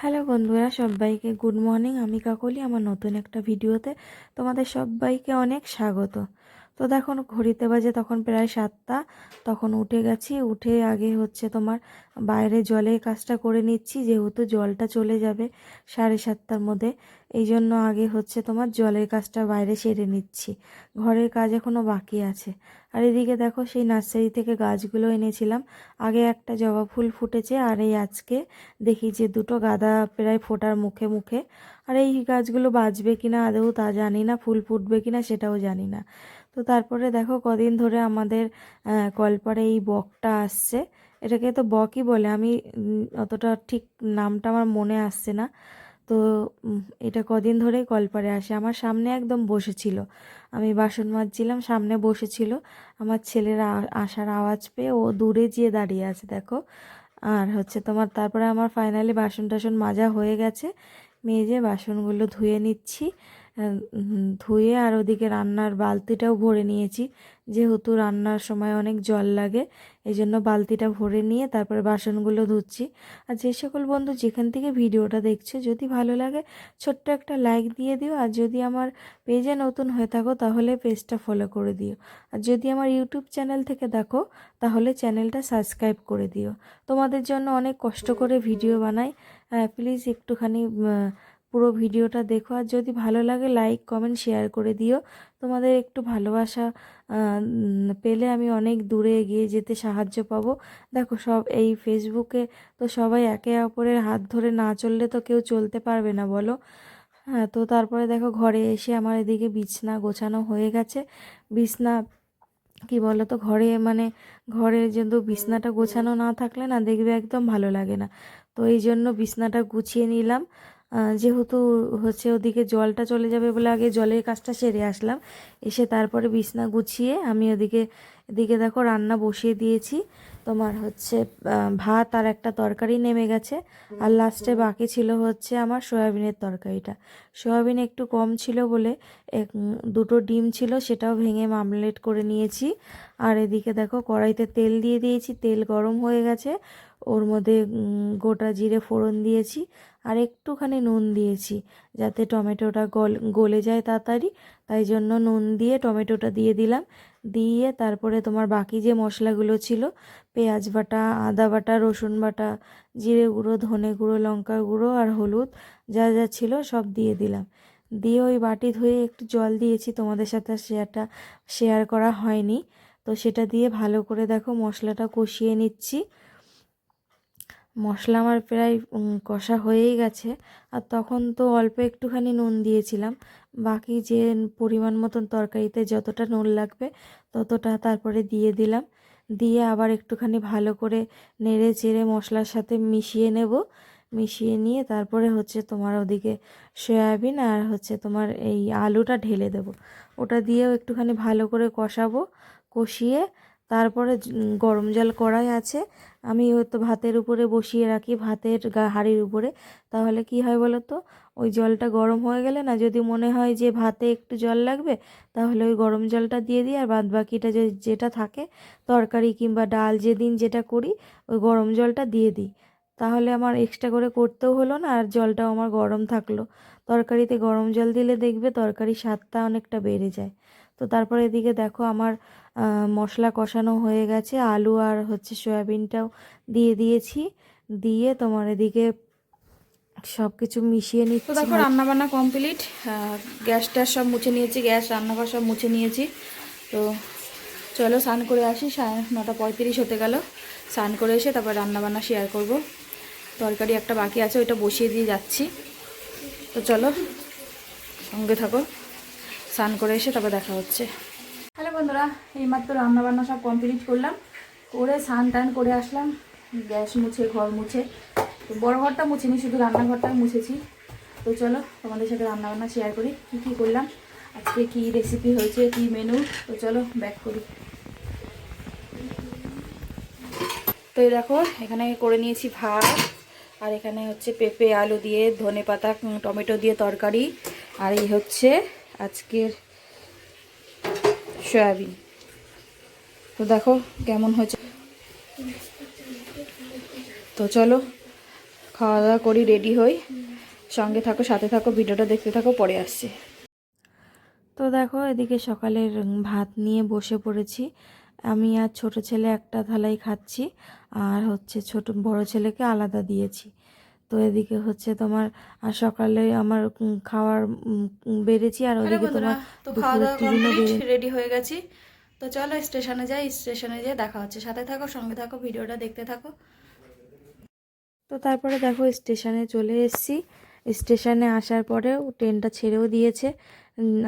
Hello বন্ধুরা, সবাইকে good morning. আমি কাকলি, আমার নতুন একটা ভিডিওতে তোমাদের সবাইকে অনেক স্বাগত। তো দেখো, ঘড়িতে বাজে তখন প্রায় সাতটা, তখন উঠে গেছি। উঠে আগে হচ্ছে তোমার বাইরে জলের কাজটা করে নিচ্ছি, যেহেতু জলটা চলে যাবে সাড়ে সাতটার মধ্যে। এই জন্য আগে হচ্ছে তোমার জলের কাজটা বাইরে সেরে নিচ্ছি। ঘরের কাজ এখনও বাকি আছে। আর এদিকে দেখো সেই নার্সারি থেকে গাছগুলো এনেছিলাম। আগে একটা জবা ফুল ফুটেছে, আর এই আজকে দেখি যে দুটো গাঁদা প্রায় ফোটার মুখে মুখে। আর এই গাছগুলো বাঁচবে কিনা আদৌ তা জানি না, ফুল ফুটবে কিনা সেটাও জানি না। তো তারপরে দেখো কদিন ধরে আমাদের কলপাড়ে এই বকটা আসছে। এটাকে তো বকই বলে। আমি অতটা ঠিক নামটা আমার মনে আসছে না। তো এটা কদিন ধরেই কলপারে আসে। আমার সামনে একদম বসেছিল। আমি বাসন মাজছিলাম, সামনে বসেছিল। আমার ছেলের আসার আওয়াজ পেয়ে ও দূরে যেয়ে দাঁড়িয়ে আছে, দেখো। আর হচ্ছে তোমার, তারপরে আমার ফাইনালি বাসন টাসন মাজা হয়ে গেছে। মেজে বাসনগুলো ধুয়ে নিচ্ছি। ধুয়ে আর ওদিকে রান্নার বালতিটাও ভরে নিয়েছি। যেহেতু রান্নার সময় অনেক জল লাগে এই জন্য বালতিটা ভরে নিয়ে তারপরে বাসনগুলো ধুচ্ছি। আর যে সকল বন্ধু যেখান থেকে ভিডিওটা দেখছে, যদি ভালো লাগে, ছোট্ট একটা লাইক দিয়ে দিও। আর যদি আমার পেজে নতুন হয়ে থাকো, তাহলে পেজটা ফলো করে দিও। আর যদি আমার ইউটিউব চ্যানেল থেকে দেখো, তাহলে চ্যানেলটা সাবস্ক্রাইব করে দিও। তোমাদের জন্য অনেক কষ্ট করে ভিডিও বানাই। প্লিজ একটুখানি পুরো ভিডিওটা দেখো। আর যদি ভালো লাগে লাইক কমেন্ট শেয়ার করে দিও। তোমাদের একটু ভালোবাসা পেলে আমি অনেক দূরে এগিয়ে যেতে সাহায্য পাবো। দেখো, সব এই ফেসবুকে তো সবাই একে অপরের হাত ধরে না চললে তো কেউ চলতে পারবে না, বলো? হ্যাঁ তো তারপরে দেখো, ঘরে এসে আমার এদিকে বিছনা গোছানো হয়ে গেছে। বিছনা, কি বলো তো ঘরে মানে ঘরে যেহেতু বিছনাটা গোছানো না থাকলে না দেখবে একদম ভালো লাগে না। তো এই জন্য বিছনাটা গুছিয়ে নিলাম। যেহেতু হচ্ছে ওদিকে জলটা চলে যাবে বলে আগে জলের কাজটা সেরে আসলাম। এসে তারপরে বিছনা গুছিয়ে আমি ওদিকে, এদিকে দেখো রান্না বসিয়ে দিয়েছি। তোমার হচ্ছে ভাত আর একটা তরকারি নেমে গেছে। আর লাস্টে বাকি ছিল হচ্ছে আমার সয়াবিনের তরকারিটা। সয়াবিন একটু কম ছিল বলে এক, দুটো ডিম ছিল সেটাও ভেঙে মামলেট করে নিয়েছি। আর এদিকে দেখো কড়াইতে তেল দিয়ে দিয়েছি। তেল গরম হয়ে গেছে। ওর মধ্যে গোটা জিরে ফোড়ন দিয়েছি আর একটুখানি নুন দিয়েছি যাতে টমেটোটা গল, গলে যায় তাড়াতাড়ি। তাই জন্য নুন দিয়ে টমেটোটা দিয়ে দিলাম। দিয়ে তারপরে তোমার বাকি যে মশলাগুলো ছিল, পেঁয়াজ বাটা, আদা বাটা, রসুন বাটা, জিরে গুঁড়ো, ধনে গুঁড়ো লঙ্কার গুঁড়ো আর হলুদ যা যা ছিল সব দিয়ে দিলাম। দিয়ে ওই বাটি ধুয়ে একটু জল দিয়েছি, তোমাদের সাথে শেয়ারটা শেয়ার করা হয়নি। তো সেটা দিয়ে ভালো করে দেখো মশলাটা কষিয়ে নিচ্ছি। মশলা আমার প্রায় কষা হয়েই গেছে। আর তখন তো অল্প একটুখানি নুন দিয়েছিলাম। বাকি যে পরিমাণ মতন তরকারিতে যতটা নুন লাগবে, ততটা তারপরে দিয়ে দিলাম। দিয়ে আবার একটুখানি ভালো করে নেড়ে চেড়ে মশলার সাথে মিশিয়ে নেব। মিশিয়ে নিয়ে তারপরে হচ্ছে তোমার ওদিকে সয়াবিন আর হচ্ছে তোমার এই আলুটা ঢেলে দেব। ওটা দিয়েও একটুখানি ভালো করে কষাবো। কষিয়ে তারপরে গরম জল কড়াই আছে। আমি হয়তো ভাতের উপরে বসিয়ে রাখি, ভাতের হাঁড়ির উপরে। তাহলে কি হয় বলো তো? ওই জলটা গরম হয়ে গেলে না, যদি মনে হয় যে ভাতে একটু জল লাগবে, তাহলে ওই গরম জলটা দিয়ে দিই। আর বাদ বাকিটা যেটা থাকে, তরকারি কিংবা ডাল, যেদিন যেটা করি, ওই গরম জলটা দিয়ে দিই। তাহলে আমার এক্সট্রা করে করতেও হলো না, আর জলটাও আমার গরম থাকল। তরকারিতে গরম জল দিলে দেখবে তরকারির স্বাদটা অনেকটা বেড়ে যায়। তো তারপরে এদিকে দেখো, আমার মশলা কষানো হয়ে গেছে। আলু আর হচ্ছে সয়াবিনটাও দিয়ে দিয়েছি। দিয়ে তোমার এদিকে সব কিছু মিশিয়ে নিচ্ছি। তো দেখো রান্নাবান্না কমপ্লিট গ্যাস ট্যাস সব মুছে নিয়েছি গ্যাস রান্নাঘর সব মুছে নিয়েছি। তো চলো স্নান করে আসি। সাড়ে নটা পঁয়ত্রিশ হতে গেল। স্নান করে এসে তারপর রান্নাবান্না শেয়ার করব। তরকারি একটা বাকি আছে ওইটা বসিয়ে দিয়ে যাচ্ছি। তো চলো সঙ্গে থাকো। স্নান করে এসে তারপর দেখা হচ্ছে। বন্ধুরা, এইমাত্র রান্নাবান্না সব কমপ্লিট করলাম। করে স্নান টান করে আসলাম। গ্যাস মুছে, ঘর মুছে। তো বড় ঘরটা মুছিনি, শুধু রান্নাঘরটা মুছেছি। তো চলো, তোমাদের সাথে রান্নাবান্না শেয়ার করি, কী কী করলাম। আজকে কী রেসিপি হয়েছে, কী মেনু তো চলো ব্যাক করি। তো দেখো, এখানে করে নিয়েছি ভাত, আর এখানে হচ্ছে পেঁপে, আলু দিয়ে ধনে পাতা টমেটো দিয়ে তরকারি। আর এই হচ্ছে আজকের সয়াবিন। তো দেখো কেমন হয়েছে। তো চলো খাওয়া দাওয়া করি রেডি হই। সঙ্গে থাকো, সাথে থাকো, ভিডিওটা দেখতে থাকো, পরে আসছি। তো দেখো, এদিকে সকালের ভাত নিয়ে বসে পড়েছি। আমি আর ছোট ছেলে একটা থালাই খাচ্ছি। আর হচ্ছে ছোট, বড় ছেলেকে আলাদা দিয়েছি। তো এদিকে হচ্ছে তোমার সকালে আমার খাওয়ার বেড়েছি আর ওদিকে তোমার রেডি হয়ে গেছি। তো চলো স্টেশনে যাই স্টেশনে যেয়ে দেখা হচ্ছে। সাথে থাকো সঙ্গে থাকো ভিডিওটা দেখতে থাকো। তো তারপরে দেখো স্টেশনে চলে এসেছি। স্টেশনে আসার পরেও ট্রেনটা ছেড়েও দিয়েছে।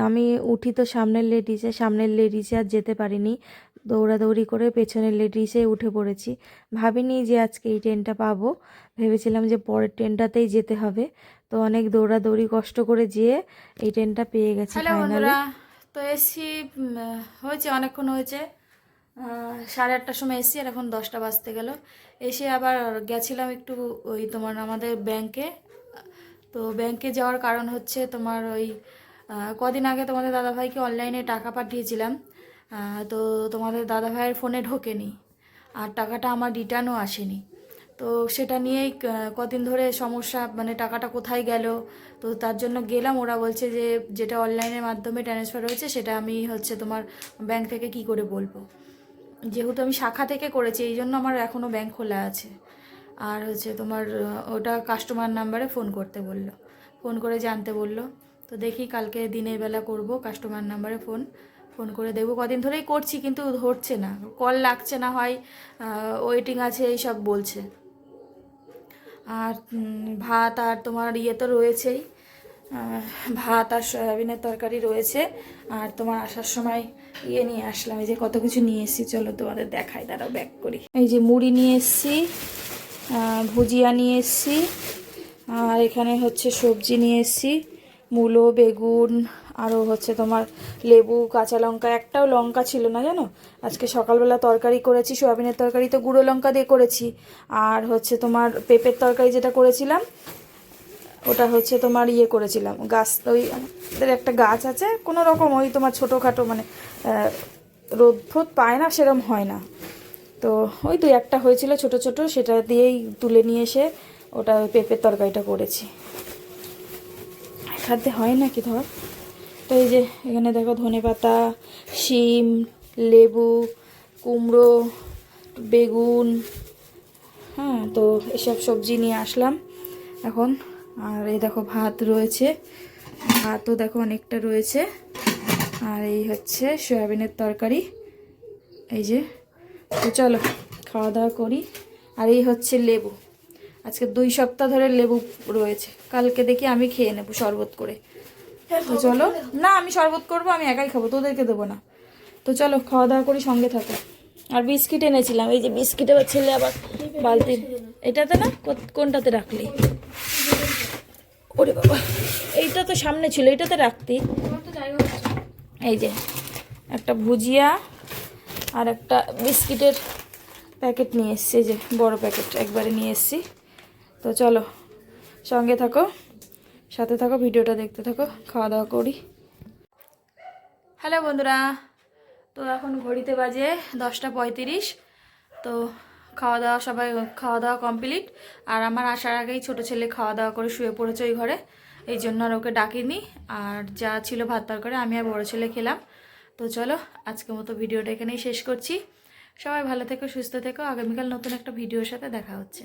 আমি উঠি তো সামনের লেডিসে সামনের লেডিসে আর যেতে পারিনি। দৌড়াদৌড়ি করে পেছনের লেডিসে উঠে পড়েছি। ভাবিনি যে আজকে এই ট্রেনটা পাবো। ভেবেছিলাম যে পরের ট্রেনটাতেই যেতে হবে। তো অনেক দৌড়াদৌড়ি কষ্ট করে যেয়ে এই ট্রেনটা পেয়ে গেছি ফাইনালি তো এসছি উম, হয়েছে অনেকক্ষণ হয়েছে। সাড়ে আটটার সময় এসছি আর এখন দশটা বাজতে গেল। এসে আবার গেছিলাম একটু ওই তোমার আমাদের ব্যাংকে তো ব্যাংকে যাওয়ার কারণ হচ্ছে তোমার ওই কদিন আগে তোমাদের দাদাভাইকে অনলাইনে টাকা পাঠিয়েছিলাম। তো তোমাদের দাদাভাইয়ের ফোনে ঢোকেনি, আর টাকাটা আমার রিটার্নও আসেনি। তো সেটা নিয়েই কদিন ধরে সমস্যা মানে টাকাটা কোথায় গেল? তো তার জন্য গেলাম, ওরা বলছে যে যেটা অনলাইনের মাধ্যমে ট্রান্সফার হয়েছে, সেটা আমি হচ্ছে তোমার ব্যাংক থেকে কি করে বলব? যেহেতু আমি শাখা থেকে করেছি, এই জন্য আমার এখনও ব্যাংক খোলা আছে। আর হচ্ছে তোমার ওটা কাস্টমার নাম্বারে ফোন করতে বলল। ফোন করে জানতে বলল। তো দেখি কালকে দিনের বেলা করব কাস্টমার নাম্বারে ফোন ফোন করে দেখব। কদিন ধরেই করছি কিন্তু ধরছে না। কল লাগছে না হয় ওয়েটিং আছে এইসব বলছে। আর ভাত আর তোমার ইয়ে তো রয়েছেই। ভাত আর সয়াবিনের তরকারি রয়েছে। আর তোমার আসার সময় ইয়ে নিয়ে আসলাম। এই যে কত কিছু নিয়ে এসেছি, চলো তোমাদের দেখাই। দাঁড়াও ব্যাক করি। এই যে মুড়ি নিয়ে এসেছি ভুজিয়া নিয়ে এসেছি, আর এখানে হচ্ছে সবজি নিয়ে এসেছি। মূলো, বেগুন আরও হচ্ছে তোমার লেবু, কাঁচা লঙ্কা, একটাও লঙ্কা ছিল না জানো? আজকে সকালবেলা তরকারি করেছি, সোয়াবিনের তরকারি তো গুঁড়ো লঙ্কা দিয়ে করেছি। আর হচ্ছে তোমার পেঁপের তরকারি যেটা করেছিলাম, ওটা হচ্ছে তোমার ইয়ে করেছিলাম, গাছ, ওই একটা গাছ আছে, কোনো রকম ওই তোমার ছোটোখাটো মানে রোদ ফোদ পায় না, সেরম হয় না। তো ওই দু একটা হয়েছিল ছোট ছোট, সেটা দিয়েই তুলে নিয়ে এসে ওটা পেঁপের তরকারিটা করেছি। খাদ্যে হয় নাকি ধর? তো এই যে এখানে দেখো ধনে পাতা, শিম, লেবু, কুমড়ো, বেগুন হ্যাঁ তো এসব সবজি নিয়ে আসলাম এখন। আর এই দেখো ভাত রয়েছে। ভাতও দেখো অনেকটা রয়েছে। আর এই হচ্ছে সয়াবিনের তরকারি। এই যে, তো চলো খাওয়া দাওয়া করি। আর এই হচ্ছে লেবু। আজকে দুই সপ্তাহ ধরে লেবু রয়েছে। কালকে দেখি আমি খেয়ে নেব শরবত করে। তো চলো। না আমি শরবত করব আমি একাই খাব তোদেরকে দেবো না। তো চলো খাওয়া দাওয়া করি সঙ্গে থাকো। আর বিস্কিট এনেছিলাম এই যে বিস্কিট আবার ছেলে আবার বালতি এটাতে না কোনটাতে রাখলি? ওরে বাবা এইটা তো সামনে ছিল এটাতে রাখতি। এই যে একটা ভুজিয়া আর একটা বিস্কিটের প্যাকেট নিয়ে এসছি এই যে বড় প্যাকেট একবারে নিয়ে এসছি। তো চলো, সঙ্গে থাকো, সাথে থাকো, ভিডিওটা দেখতে থাকো, খাওয়া দাওয়া করি। হ্যালো বন্ধুরা, তো এখন ঘড়িতে বাজে দশটা পঁয়ত্রিশ, তো খাওয়া দাওয়া সবাই, খাওয়া দাওয়া কমপ্লিট। আর আমার আসার আগেই ছোট ছেলে খাওয়া দাওয়া করে শুয়ে পড়েছে ওই ঘরে, এই জন্য আর ওকে ডাকিনি। আর যা ছিল ভাত তরকারি, আমি আর বড়ো ছেলে খেলাম। তো চলো আজকের মতো ভিডিওটা এখানেই শেষ করছি। সবাই ভালো থেকো, সুস্থ থেকো। আগামীকাল নতুন একটা ভিডিওর সাথে দেখা হচ্ছে।